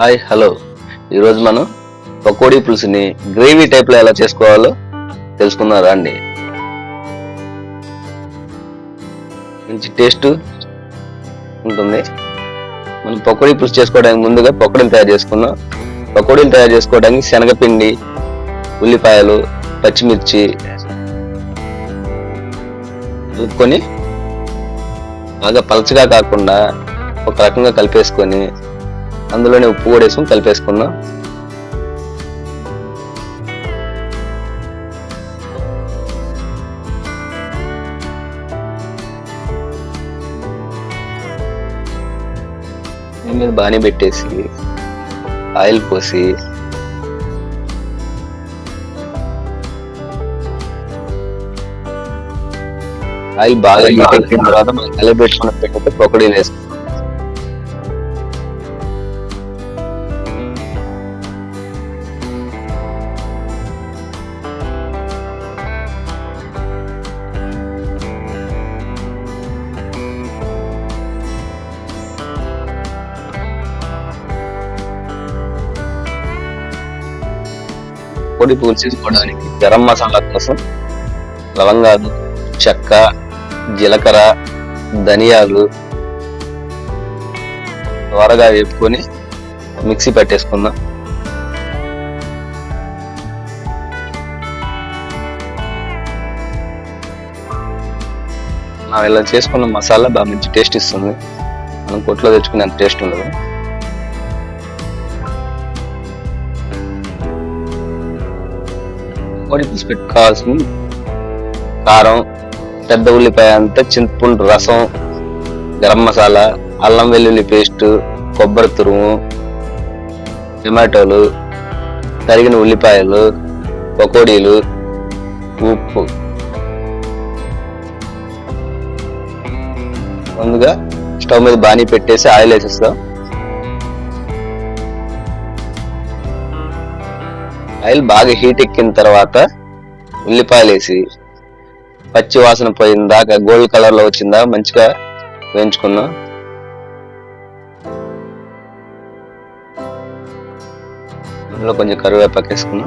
Hi hello. ఈరోజు మనం పకోడీ పులుసుని గ్రేవీ టైప్లో ఎలా చేసుకోవాలో తెలుసుకుందాం అండి మంచి టేస్ట్ ఉంటుంది. మనం పకోడీ పులుసు చేసుకోవడానికి ముందుగా పకోడీలు తయారు చేసుకుందాం. పకోడీలు తయారు చేసుకోవడానికి శనగపిండి ఉల్లిపాయలు పచ్చిమిర్చి కలుపుకొని బాగా పలచగా కాకుండా ఒక రకంగా కలిపేసుకొని అందులోనే ఉప్పు కూడా వేసుకొని కలిపేసుకుందాం మీద బాగానే పెట్టేసి ఆయిల్ పోసి ఆయిల్ బాగా తర్వాత మనం కలిపెట్టుకున్న పెట్టితే పొకడీలు వేసుకుంటాం పొడి పూలు చేసుకోవడానికి గరం మసాలా కోసం లవంగాలు చెక్క జీలకర్ర ధనియాలు త్వరగా వేపుకొని మిక్సీ పెట్టేసుకుందాం. ఇలా చేసుకున్న మసాలా బాగా మంచి టేస్ట్ ఇస్తుంది. మనం కొట్లో తెచ్చుకునే అంత టేస్ట్ ఉండదు. పొడి తీసి పెట్టుకోవాల్సింది కారం పెద్ద ఉల్లిపాయ అంతా చింతపండు రసం గరం మసాలా అల్లం వెల్లుల్లి పేస్ట్ కొబ్బరి తురుము టమాటోలు తరిగిన ఉల్లిపాయలు పకోడీలు ఉప్పు. ముందుగా స్టవ్ మీద బాణీ పెట్టేసి ఆయిల్ వేసేస్తాం. ఆయిల్ బాగా హీట్ ఎక్కిన తర్వాత ఉల్లిపాయలు వేసి పచ్చి వాసన పోయిన దాకా గోల్డ్ కలర్లో వచ్చిందా మంచిగా వేయించుకుందాం అందులో కొంచెం కరివేపాకు వేసుకున్నా.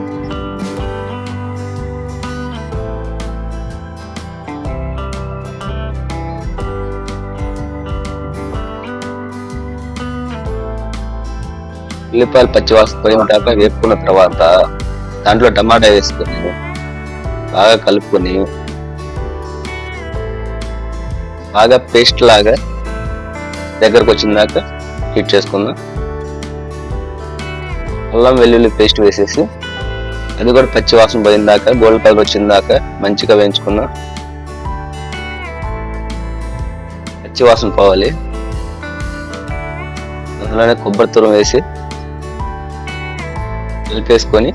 ఉల్లిపాయలు పచ్చి వాసన పోయిన దాకా వేపుకున్న తర్వాత దాంట్లో టమాటా వేసుకొని బాగా కలుపుకొని బాగా పేస్ట్ లాగా దగ్గరకు వచ్చిన దాకా హీట్ చేసుకుందాం. అల్లం వెల్లుల్లి పేస్ట్ వేసేసి అది కూడా పచ్చి వాసన పోయిన దాకా గోల్డ్ కలర్ వచ్చిన దాకా మంచిగా వేయించుకుందాం. పచ్చి వాసన పోవాలి. అందులోనే కొబ్బరి తురం వేసి కలిపేసుకొని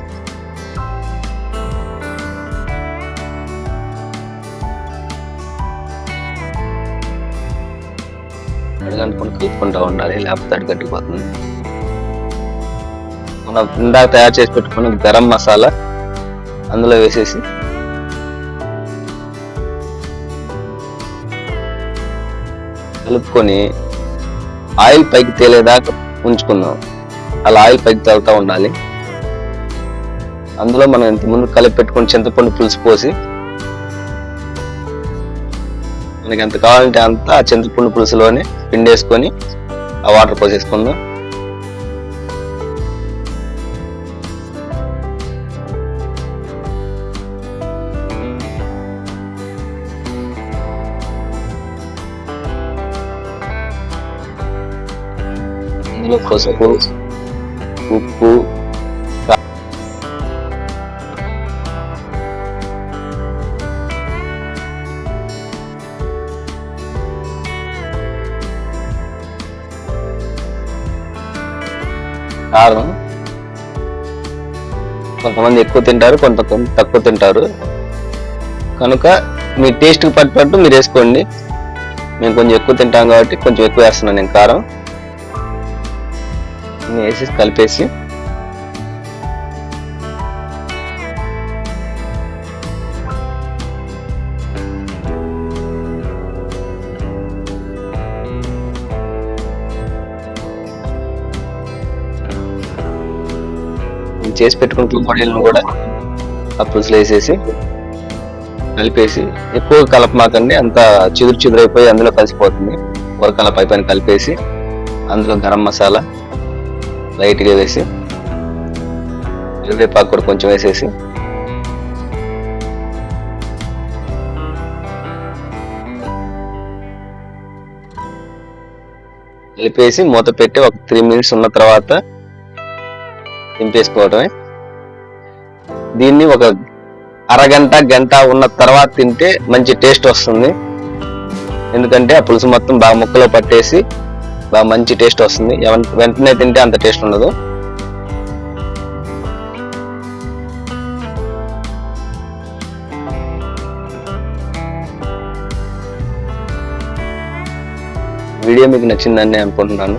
అడగనుకొని కలుపుకుంటా ఉండాలి లేకపోతే అడగట్టుకుపోతుంది మనం ఇందాక తయారు చేసి పెట్టుకున్న గరం మసాలా అందులో వేసేసి కలుపుకొని ఆయిల్ పైకి తేలేదాకా ఉంచుకుందాం. అలా ఆయిల్ పైకి తేలుతూ ఉండాలి. అందులో మనం ఇంతకుముందు కలిపి పెట్టుకుని చింతపండు పులుసు పోసి మనకి ఎంత కావాలంటే అంత ఆ చింతపండు పులుసులోనే పిండేసుకొని ఆ వాటర్ పోసేసుకుందాం. ఇందులో పసుపు ఉప్పు కారం. కొంతమంది ఎక్కువ తింటారు కొంతమంది తక్కువ తింటారు. కనుక మీ టేస్ట్కి పట్టినట్టు మీరు వేసుకోండి. మేము కొంచెం ఎక్కువ తింటాం కాబట్టి కొంచెం ఎక్కువ వేస్తున్నాను నేను కారం. వేసి కలిపేసి చేసి పెట్టుకున్న పొడిలను కూడా ఆ పులుసులో వేసేసి కలిపేసి ఎక్కువ కలపమాకండి అంత చిదురు చిదురైపోయి అందులో కలిసిపోతుంది. ఉరకాల పై పైన కలిపేసి అందులో గరం మసాలా లైట్గా వేసి కరివేపాకు కూడా కొంచెం వేసేసి కలిపేసి మూత పెట్టి ఒక త్రీ మినిట్స్ ఉన్న తర్వాత తింపేసుకోవటమే దీన్ని ఒక అరగంట గంట ఉన్న తర్వాత తింటే మంచి టేస్ట్ వస్తుంది. ఎందుకంటే ఆ పులుసు మొత్తం బాగా ముక్కలో పట్టేసి బాగా మంచి టేస్ట్ వస్తుంది. వెంటనే తింటే అంత టేస్ట్ ఉండదు. వీడియో మీకు నచ్చిందని అనుకుంటున్నాను.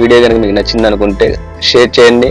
వీడియో కనుక మీకు నచ్చింది అనుకుంటే షేర్ చేయండి.